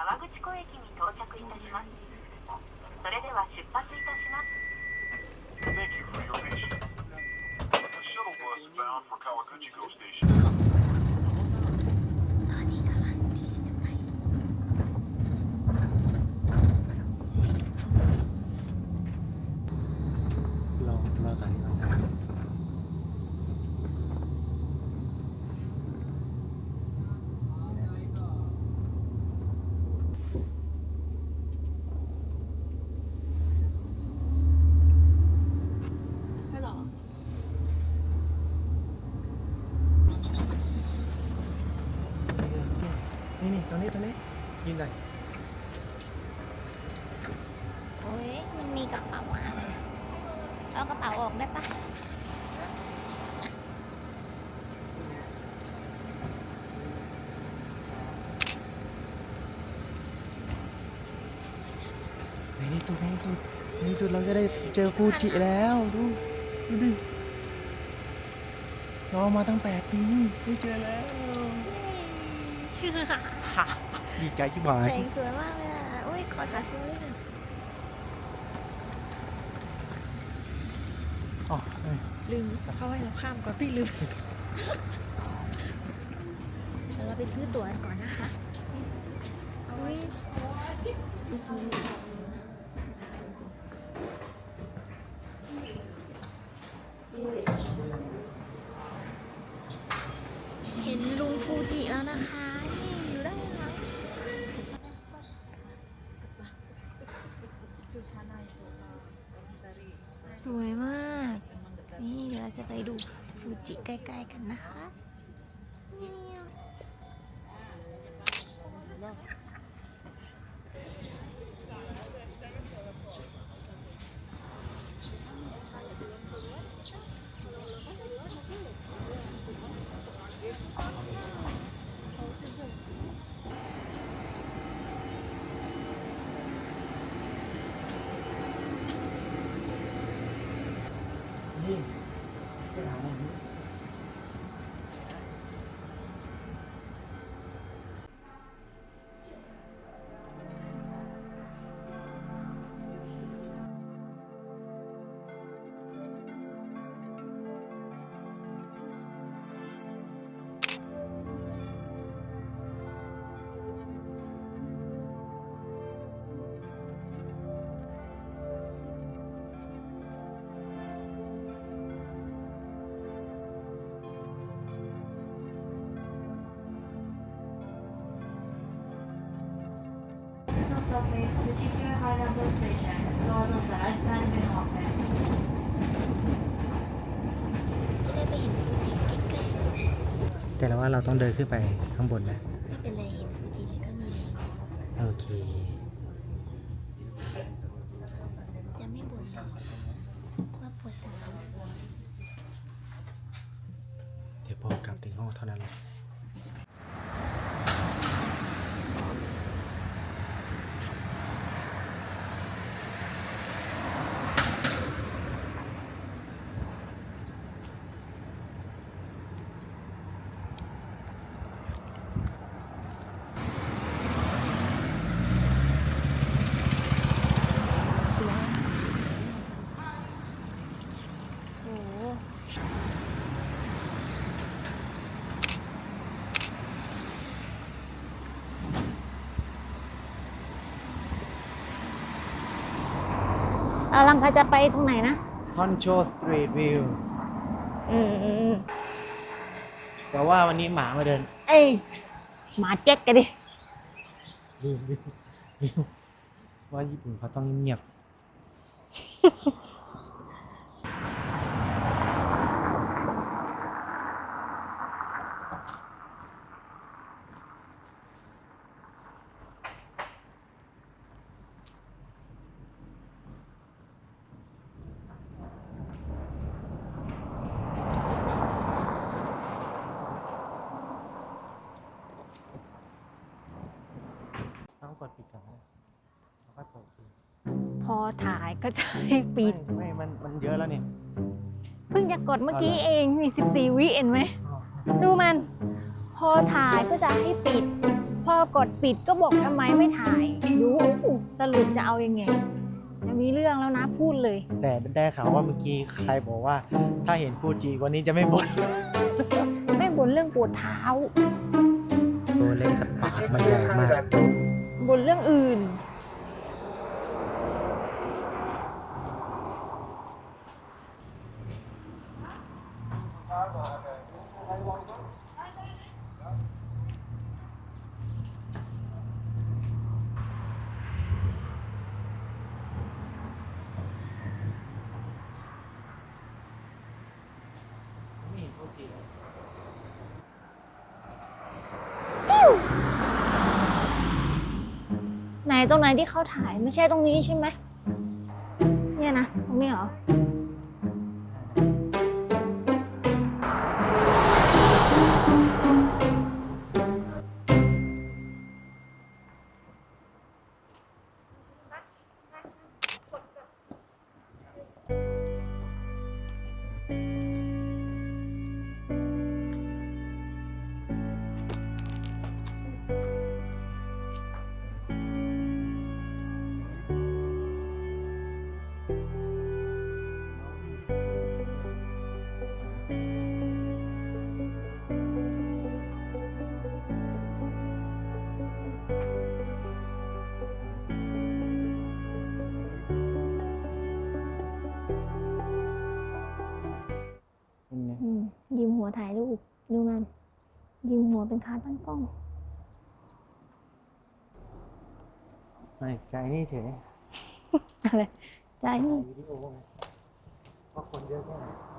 川口湖駅に到着いたしますそれでは出発いたします Thank you for your patience. The shuttle bus bound for Kawaguchiko Station นี่นี่ตรงนี้ตรงนี้ยินหน่อยโอ้ยมันมีกระเป๋าอะเอากระเป๋าออกได้ปะในที่สุดในที่สุดในที่สุดเราจะได้เจอฟูจิแล้วดูดูดิรอมาตั้งแปดปีได้เจอแล้ว ดีใจชิบหายแสงสวยมากเลยอะอุ้ยขอถ่ายรูปด้วยหน่อยอ๋อเอ้ยลืมเขาให้เราข้ามก่อนพี่ลืมเดี๋ยวเราไปซื้อตั๋วกันก่อนนะคะอุ้ยเห็นลุงฟูจิแล้วนะคะ นี่อยู่ด้านหลัง สวยมาก นี่เดี๋ยวเราจะไปดูฟูจิ ใกล้ๆกันนะคะ จะได้ไปเห็นฟูจิใกล้ๆแต่ละว่าเราต้องเดินขึ้นไปข้างบนนะไม่เป็นไรเห็นฟูจิเลยก็มีแรง โอเค จะไม่บ่นเลยว่าปวดหลัง เดี๋ยวพอกลับถึงห้องเท่านั้นแหละ โอ้โหเราลังพาจะไปตรงไหนนะฮอนโชสตรีทวิวอืมอืมอืมแต่ว่าวันนี้หมามาเดินเอ้ยหมาเจ๊กกันดิ ลืมลืมลืมว่าญี่ปุ่นเขาต้องเงียบต้องกดปิดก่อนนะแล้วก็เปิดอีก พอถ่าย ก็จะให้ปิด ไม่ไม่มันมันเยอะแล้วเนี่ยเพิ่งจะกดเมื่อกี้เองมี 14 วิเห็นไหม ดูมัน พอถ่ายก็จะให้ปิดอพอกดปิดก็บอกทำไมไม่ถ่าย ดูสรุปจะเอายังไง จะมีเรื่องแล้วนะพูดเลย แต่ได้ข่าวว่าเมื่อกี้ใครบอกว่า ถ้าเห็นฟูจิวันนี้จะไม่บ่นไม่บ่นเรื่องปวดเท้า ตัวเล็กแต่ปากมันใหญ่มากบ่นเรื่องอื่น ตรงไหนที่เขาถ่ายไม่ใช่ตรงนี้ใช่ไหม ยืมหัวเป็นขาตั้งกล้องไม่ใจนี่เฉยอะไรใจนี่วิดีโอไงเพราะคนเยอะแค่ไหนนี่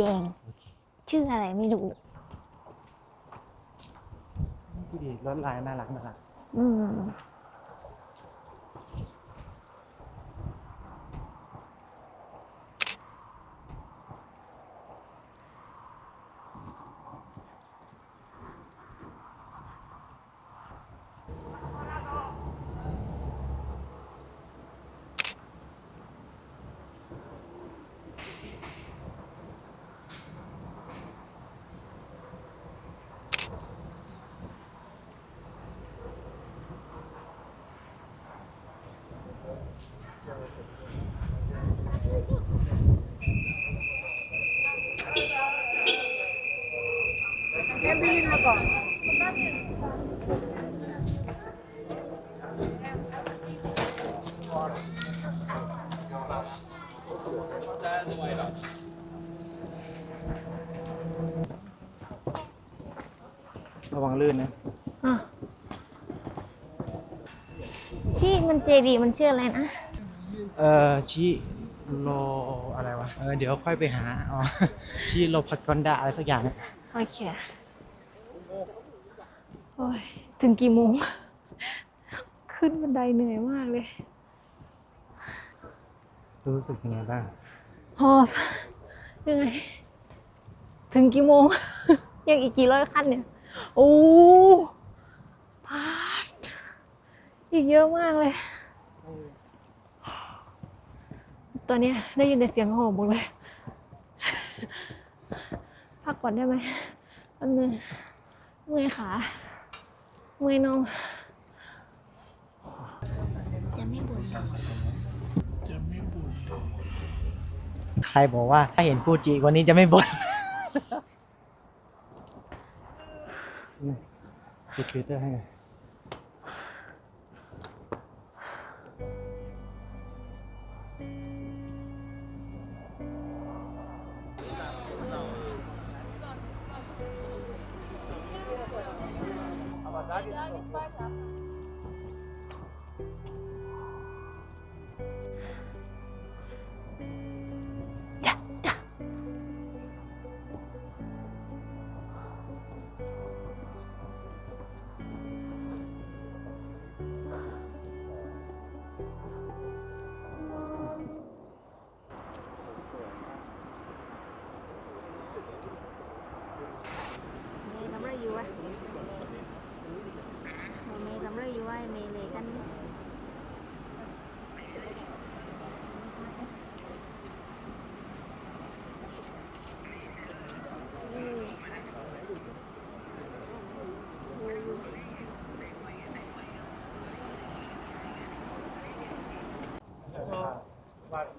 ดีย์แดง ชื่ออะไรไม่รู้ ดูดิรถลายน่ารักน่ารัก อืม ระวังลื่นนะอะที่มันเจดีย์มันชื่ออะไรนะ เออชิโลอะไรวะ เออเดี๋ยวค่อยไปหา อ๋อ ชิโลพักอนดาอะไรสักอย่างเนี่ย โอเค โอ้ยถึงกี่โมง ขึ้นบันไดเหนื่อยมากเลย รู้สึกยังไงบ้างหอบเหนื่อยถึงกี่โมง ยังอีกกี่ร้อยขั้นเนี่ย โอ้พาดอีกเยอะมากเลย ตอนเนี้ยได้ยินแต่เสียงหอบหมดเลย พักก่อนได้ไหมแป๊บนึง เมื่อยขาเมื่อยน่องจะไม่บ่นเลยใครบอกว่า ถ้าเห็นฟูจิวันนี้จะไม่บ่นปิดฟิลเตอร์ให้หน่อย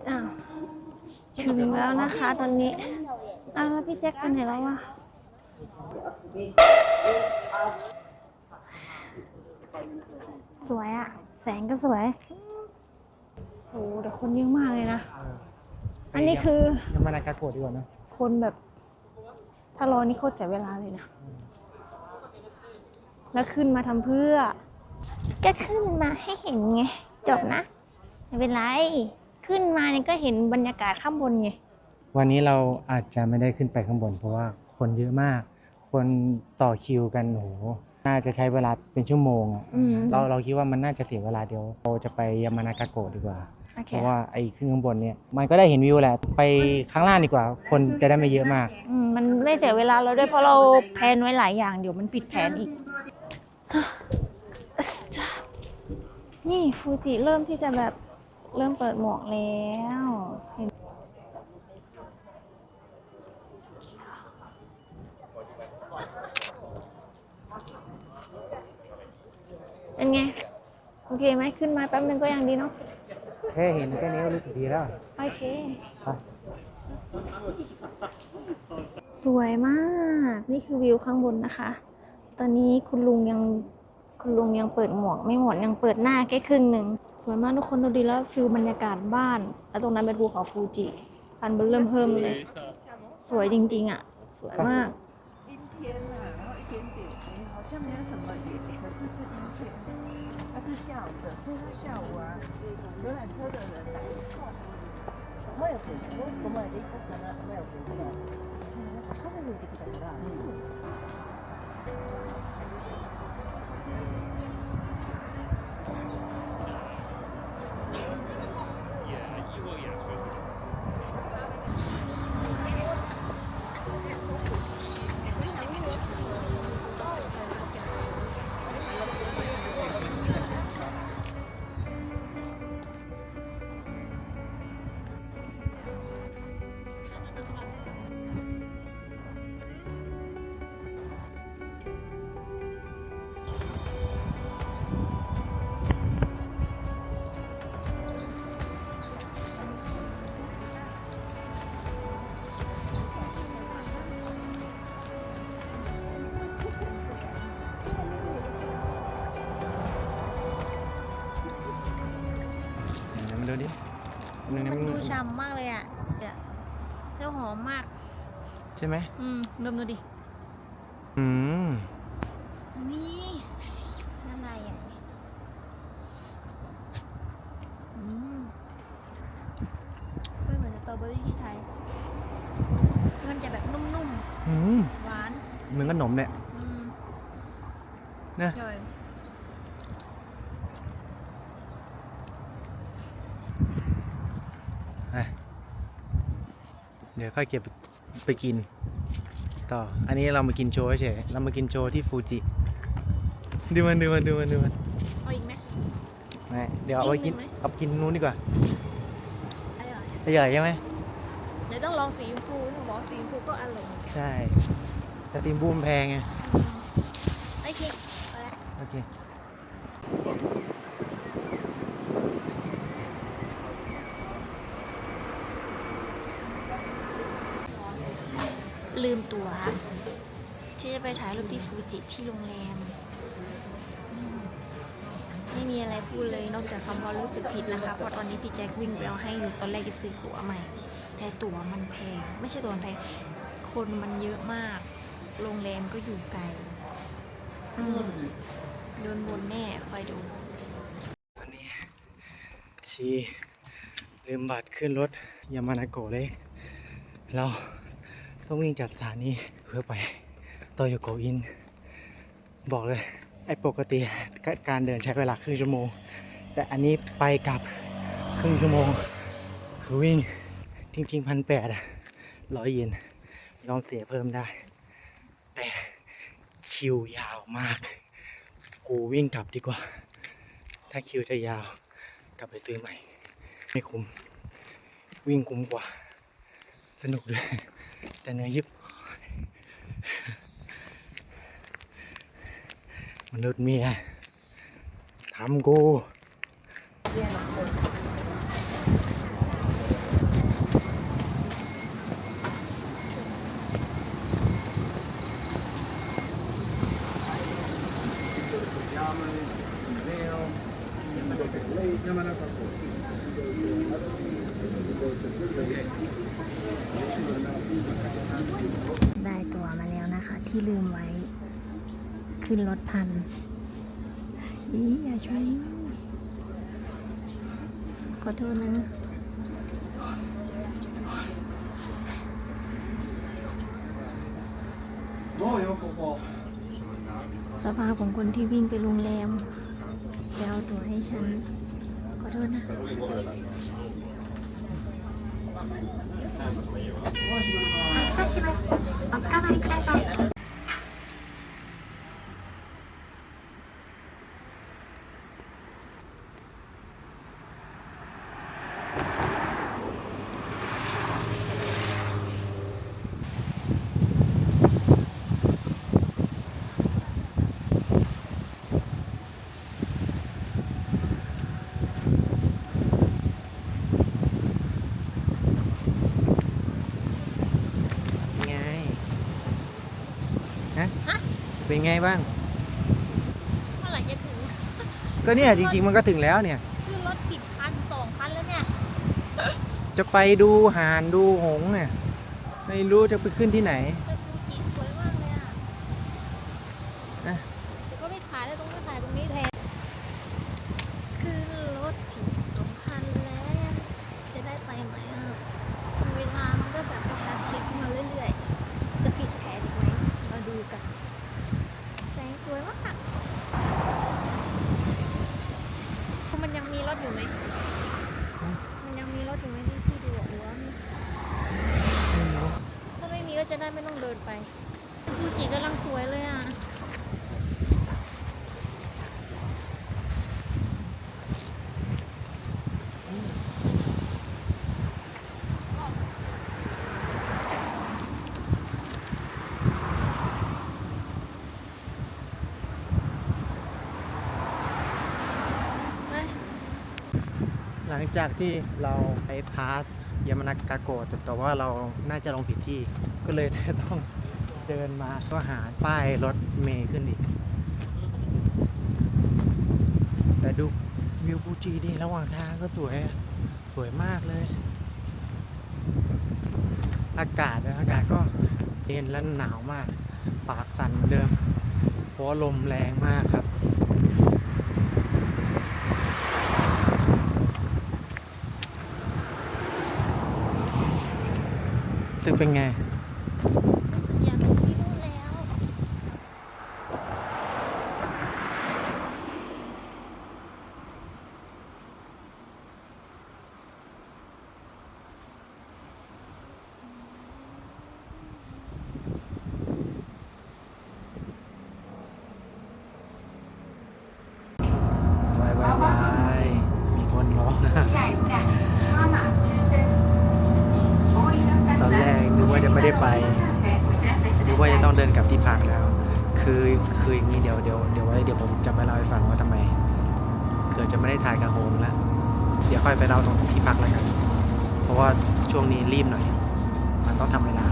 อะถึงแล้วนะคะตอนนี้อ้าวแล้วพี่แจ็คไปไหนแล้ววะสวยอะแสงก็สวยโอ้แต่คนเยอะมากเลยนะ อันนี้คือยามานากาโกะดีกว่านะคนแบบ ถ้ารอนี่โคตรเสียเวลาเลยนะ แล้วขึ้นมาทำเพื่อ ก็ขึ้นมาให้เห็นไง จบนะ ไม่เป็นไร ขึ้นมาเนี่ยก็เห็นบรรยากาศข้างบนไง วันนี้เราอาจจะไม่ได้ขึ้นไปข้างบน เพราะว่าคนเยอะมาก คนต่อคิวกันโหน่าจะใช้เวลาเป็นชั่วโมงอะอืม เราเราคิดว่ามันน่าจะเสียเวลาเดียวเราจะไปยามานากาโกะดีกว่า โอเคเพราะว่าไอ้ขึ้นข้างบนเนี่ยมันก็ได้เห็นวิวแหละไปข้างล่างดีกว่า คนจะได้ไม่เยอะมาก อืมมันไม่เสียเวลาเราด้วยเพราะเราแพลนไว้หลายอย่างเดี๋ยวมันผิดแผนอีก นี่ฟูจิเริ่มที่จะแบบ เริ่มเปิดหมวกแล้วเห็นเป็นไง โอเคไหมขึ้นมาแป๊บนึงก็ยังดีเนาะแค่เห็นแค่นี้ก็รู้สึกดีแล้วโอเค ไปสวยมาก นี่คือวิวข้างบนนะคะ ตอนนี้คุณลุงยัง คุณลุงยังเปิดหมวก ไม่หมดยังเปิดหน้าแค่ครึ่งหนึ่งสวยมากทุกคนดูดีแล้วฟิลบรรยากาศบ้าน แล้วตรงนั้นเป็นภูเขาฟูจิอันเบอร์เริ่มเพิ่มเลย สวยจริงๆอะ สวยมาก阴 ฉ่ำมากเลยอะเดี๋ยวเจ้าหอมมาก ใช่ไหมอืมดมดูดิ อืมนี่น้ำลายอย่างนี้อืมไม่เหมือนสตรอเบอรี่ที่ไทย มันจะแบบนุ่มอืมๆ หวาน เหมือนขนมเนี่ย อืมนะย่อยอะ ดี๋ยวค่อยเก็บไปกิน ต่อ อันนี้เรามากินโชว์เฉยๆเรามากินโชว์ที่ฟูจิ ดูมันดูมันดูมันดูมันเอาอีกไหมไม่เดี๋ยวเอาไปกินนิดนึงไหมเอาไปกินนู้นดีกว่าอร่อยอร่อยใช่ไหมเดี๋ยวต้องลองสีชมพูเขาบอกว่าสีชมพูก็อร่อยใช่ แต่ตีมบูมแพงไง โอเคเอาละโอเค ลืมตั๋ว ที่จะไปถ่ายรูปที่ฟูจิที่โรงแรมอืมไม่มีอะไรพูดเลยนอกจากความรู้สึกผิดนะคะเพราะตอนนี้พี่แจ็ควิ่งไปเอาให้อยู่ตอนแรกจะซื้อตั๋วใหม่ แต่ตั๋วมันแพง ไม่ใช่ตั๋วมันแพงคนมันเยอะมาก โรงแรมก็อยู่ไกลอืมโดนบนแน่คอยดู ตอนนี้ ชีลืมบัตรขึ้นรถยามานาโกะเลย เรา ต้องวิ่งจากสถานีเพื่อไปโตโยโกอิน บอกเลย ไอ้ปกติการเดินใช้เวลาครึ่งชั่วโมง แต่อันนี้ไปกลับครึ่งชั่วโมง คือวิ่งจริงๆพันแปดร้อยเยนยอมเสียเพิ่มได้ แต่คิวยาวมาก กูวิ่งกลับดีกว่า ถ้าคิวจะยาวกลับไปซื้อใหม่ ไม่คุ้ม วิ่งคุ้มกว่า สนุกด้วย แต่เนื้อยึบมนุษย์เมียทำกูมันจะเป็นเลยมันจะเป็นเลย ได้ตัวมาแล้วนะคะ ที่ลืมไว้ ขึ้นรถพัน อีอย่าช่วยขอโทษนะสภาของคนที่วิ่งไปโรงแรมแล้วตัวให้ฉัน ขอโทษนะ 开发。 เป็นไงบ้าง เมื่อไหร่จะถึง ก็เนี่ยจริงๆมันก็ถึงแล้วเนี่ยขึ้นรถผิดคันสองคันแล้วเนี่ย จะไปดูหานดูหงส์เนี่ยไม่รู้จะไปขึ้นที่ไหนแต่ฟูจิสวยมากเลยอะ นะ เดี๋ยวก็ไม่ถ่ายแล้วตรงนี้ถ่ายตรงนี้แทนขึ้นรถผิดสองคันแล้ว จะได้ไปไหมอะ เวลามันก็แบบกระชันชิดมาเรื่อยๆ จะผิดแผนอีกไหม มาดูกัน แสงสวยมากมันยังมีรถอยู่ไหม มันยังมีรถอยู่ไหมที่พี่ดูอะหรือว่ามีถ้าไม่มีก็จะได้ไม่ต้องเดินไปฟูจิกำลังสวยเลยอะ หลั งจากที่เราไปพาสยามานากาโกะแต่ว่าเราน่าจะลงผิดที่ ก็เลยจะต้องเดินมาก็หาป้ายรถเมย์ขึ้นอีก แต่ดูวิวฟูจิดีระหว่างทางก็สวยสวยมากเลย อากาศนะอากาศก็เย็นและหนาวมาก ปากสั่นเหมือนเดิม เพราะลมแรงมากครับ รู้สึกเป็นไง รู้สึกอยากไปที่นู่นแล้ว วายวายวายมีคนร้องนะ ตอนแรกนึกว่าจะไม่ได้ไป นึกว่าจะต้องเดินกลับที่พักแล้ว คือคืออย่างนี้เดี๋ยวเดี๋ยวเดี๋ยวไว้เดี๋ยวผมจะไปเล่าให้ฟังว่าทำไม เกิดจะไม่ได้ถ่ายกับโฮมแล้ว เดี๋ยวค่อยไปเล่าตรงที่พักแล้วกัน เพราะว่าช่วงนี้รีบหน่อย มันต้องทำเวลา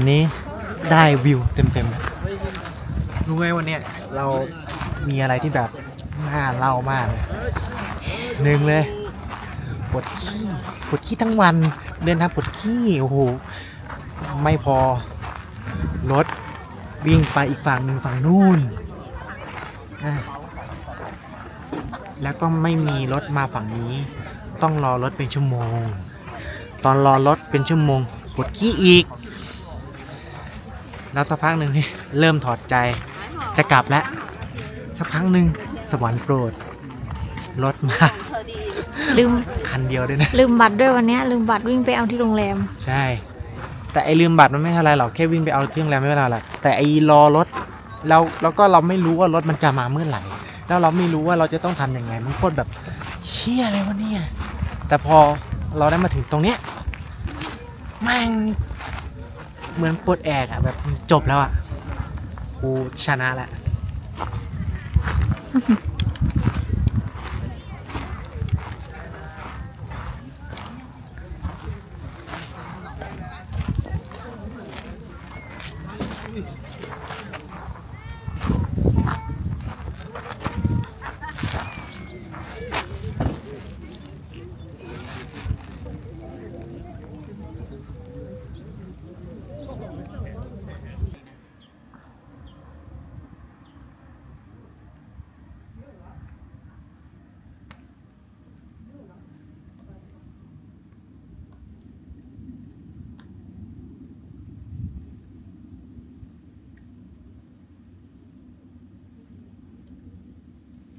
วันนี้ได้วิวเต็มๆรู้ไหมวันเนี้ยเรามีอะไรที่แบบน่าเล่ามากเลยหนึ่งเลยปวดขี้ปวดขี้ทั้งวัน เดินทางปวดขี้โอ้โหไม่พอรถวิ่งไปอีกฝั่งหนึ่งฝั่งนู่นอะแล้วก็ไม่มีรถมาฝั่งนี้ ต้องรอรถเป็นชั่วโมง ตอนรอรถเป็นชั่วโมงปวดขี้อีก แล้วสักพักหนึ่งนี่เริ่มถอดใจ จะกลับแล้ว สักพักหนึ่งสวรรค์โปรดรถมา ลืมคันเดียวด้วยนะ ลืมบัตรด้วยวันเนี้ยลืมบัตรวิ่งไปเอาที่โรงแรม ใช่ แต่ไอลืมบัตรมันไม่เท่าไรหรอกแค่วิ่งไปเอาที่โรงแรมไม่เป็นไรหรอกแต่ไอรอรถเราแล้วก็เราไม่รู้ว่ารถมันจะมาเมื่อไหร่ แล้วเราไม่รู้ว่าเราจะต้องทำยังไงมันโคตรแบบเชี่ยอะไรวะเนี่ยแต่พอเราได้มาถึงตรงเนี้ยแม่ง เหมือนปลดแอกอะแบบจบแล้วอะกูชนะแล้ว